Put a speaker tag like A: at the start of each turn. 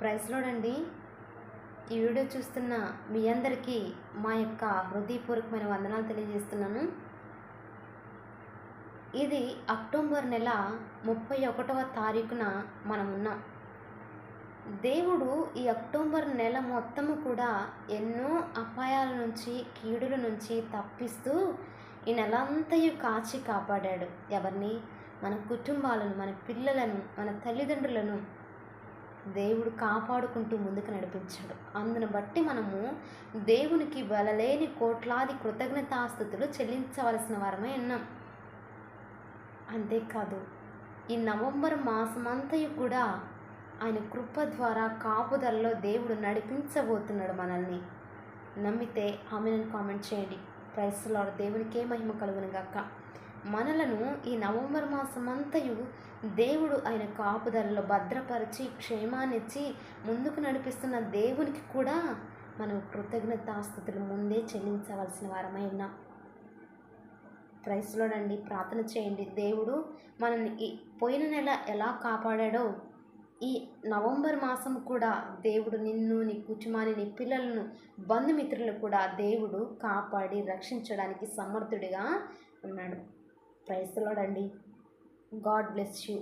A: ప్రైస్లోడండి ఈ వీడియో చూస్తున్న మీ అందరికీ మా యొక్క హృదయపూర్వకమైన వందనాలు తెలియజేస్తున్నాను. ఇది అక్టోబర్ నెల ముప్పై ఒకటవ తారీఖున మనం ఉన్నాం దేవుడు ఈ అక్టోబర్ నెల మొత్తము కూడా ఎన్నో అపాయాల నుంచి కీడుల నుంచి తప్పిస్తూ ఈ నెలంతయు కాచి కాపాడాడు. ఎవరిని? మన కుటుంబాలను మన పిల్లలను మన తల్లిదండ్రులను దేవుడు కాపాడుకుంటూ ముందుకు నడిపించాడు. అందును బట్టి మనము దేవునికి వెలలేని కోట్లాది కృతజ్ఞతాస్థుతులు చెల్లించవలసిన వారమై ఉన్నాం. అంతేకాదు ఈ నవంబర్ మాసమంతయు కూడా ఆయన కృప ద్వారా కాపుదలలో దేవుడు నడిపించబోతున్నాడు మనల్ని. నమ్మితే ఆమెను కామెంట్ చేయండి. ప్రైస్లో దేవునికే మహిమ కలుగును గాక మనలను ఈ నవంబర్ మాసమంతయు దేవుడు ఆయన కాపుదలలో భద్రపరిచి క్షేమాన్నిచ్చి ముందుకు నడిపిస్తున్న దేవునికి కూడా మనం కృతజ్ఞతాస్థుతులు ముందే చెల్లించవలసిన వారమై ఉన్నాం. ప్రార్థన చేయండి. దేవుడు మనల్ని ఈ పోయిన నెల ఎలా కాపాడాడో ఈ నవంబర్ మాసం కూడా దేవుడు నిన్ను నీ కుటుంబాన్ని నీ పిల్లలను బంధుమిత్రులు కూడా దేవుడు కాపాడి రక్షించడానికి సమర్థుడిగా ఉన్నాడు. ప్రైస్లోడండి గాడ్ బ్లెస్ యూ.